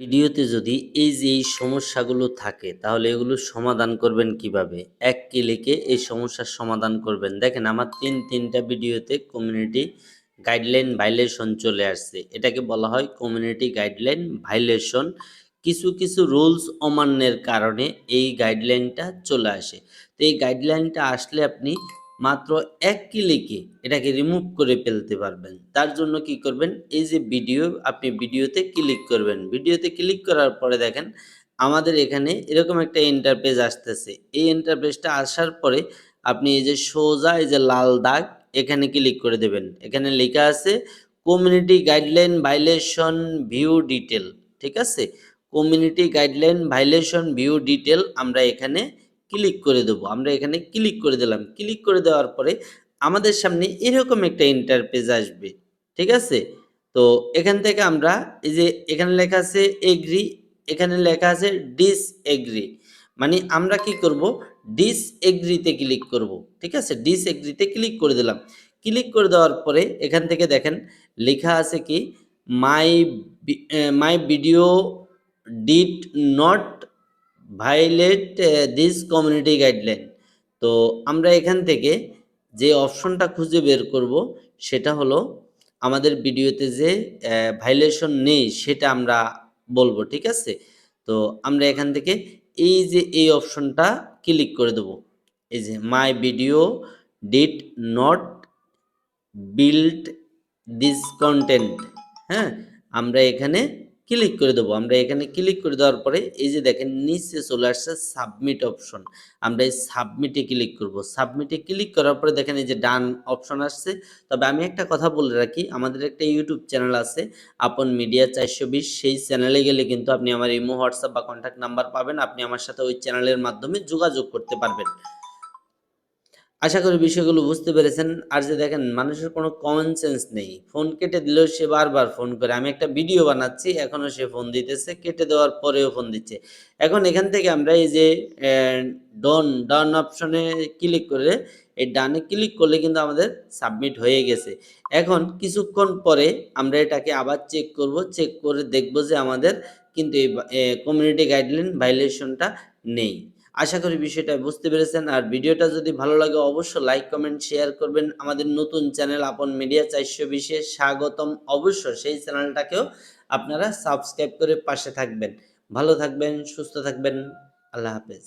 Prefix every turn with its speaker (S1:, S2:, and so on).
S1: ভিডিওতে যদি এই যে এই সমস্যাগুলো থাকে, তাহলে এগুলো সমাধান করবেন কীভাবে? এক ক্লিকে এই সমস্যার সমাধান করবেন। দেখেন আমার তিন, তিনটা ভিডিওতে কমিউনিটি গাইডলাইন ভাইলেশন চলে আসছে। এটাকে বলা হয় কমিউনিটি গাইডলাইন ভাইলেশন কিছু কিছু রুলস অমান্যের কারণে এই গাইডলাইনটা চলে আসে। তো এই গাইডলাইনটা আসলে আপনি মাত্র এক ক্লিকে এটাকে রিমুভ করে ফেলতে পারবেন। তার জন্য কি করবেন? এই যে ভিডিও আপনি ভিডিওতে ক্লিক করবেন। ভিডিওতে ক্লিক করার পরে দেখেন, আমাদের এখানে এরকম একটা ইন্টারপেজ আসতেছে। এই ইন্টারপেজটা আসার পরে আপনি এই যে সোজা, এই যে লাল দাগ, এখানে ক্লিক করে দেবেন। এখানে লেখা আছে community guideline violation view detail ঠিক আছে? Community guideline violation view detail আমরা এখানে ক্লিক করে দেবো। আমরা এখানে ক্লিক করে দিলাম। ক্লিক করে দেওয়ার পরে আমাদের সামনে এরকম একটা ইন্টারপেজ আসবে। ঠিক আছে? তো এখান থেকে আমরা এই যে এখানে লেখা আছে এগ্রি এখানে লেখা আছে ডিস এগ্রি মানে আমরা কি করব? ডিস এগ্রিতে ক্লিক করব। ঠিক আছে? ডিস এগ্রিতে ক্লিক করে দিলাম। ক্লিক করে দেওয়ার পরে এখান থেকে দেখেন লেখা আছে কি my my video did not violate this community guideline তো আমরা এখান থেকে যে অপশনটা খুঁজে বের করব, সেটা হলো আমাদের ভিডিওতে যে ভাইলেশন নেই, সেটা আমরা বলব, ঠিক আছে? তো আমরা এখান থেকে এই যে, এই অপশনটা ক্লিক করে দেব। এই যে my video did not build this content হ্যাঁ? আমরা এখানে ক্লিক করে দেবো। আমরা এখানে ক্লিক করে দেওয়ার পরে এই যে দেখেন, নিচে চলে আসছে সাবমিট অপশন আমরা এই সাবমিটে ক্লিক করব। সাবমিটে ক্লিক করার পরে দেখেন এই যে ডান অপশন আসছে। তবে আমি একটা কথা বলে রাখি, আমাদের একটা ইউটিউব চ্যানেল আছে, আপন মিডিয়া চারশো বিশ। সেই চ্যানেলে গেলে কিন্তু আপনি আমার ইমো হোয়াটসঅ্যাপ বা কন্ট্যাক্ট নাম্বার পাবেন। আপনি আমার সাথে ওই চ্যানেলের মাধ্যমে যোগাযোগ করতে পারবেন। আশা করি বিষয়গুলো বুঝতে পেরেছেন। আর যে দেখেন, মানুষের কোনো কমন সেন্স নেই। ফোন কেটে দিলেও সে বারবার ফোন করে। আমি একটা ভিডিও বানাচ্ছি, এখনও সে ফোন দিতেছে। কেটে দেওয়ার পরেও ফোন দিচ্ছে। এখন এখান থেকে আমরা এই যে ডন ডান অপশনে ক্লিক করে, এই ডানে ক্লিক করলে কিন্তু আমাদের সাবমিট হয়ে গেছে। এখন কিছুক্ষণ পরে আমরা এটাকে আবার চেক করব। চেক করে দেখব যে আমাদের কিন্তু এই কমিউনিটি গাইডলাইন ভাইলেশনটা নেই। আশা করি বিষয়টা বুঝতে পেরেছেন। আর ভিডিওটা যদি ভালো লাগে, অবশ্যই লাইক কমেন্ট শেয়ার করবেন। আমাদের নতুন চ্যানেল আপন মিডিয়া চারশো বিশে স্বাগতম। অবশ্য সেই চ্যানেলটাকেও আপনারা সাবস্ক্রাইব করে পাশে থাকবেন। ভালো থাকবেন, সুস্থ থাকবেন। আল্লাহ হাফেজ।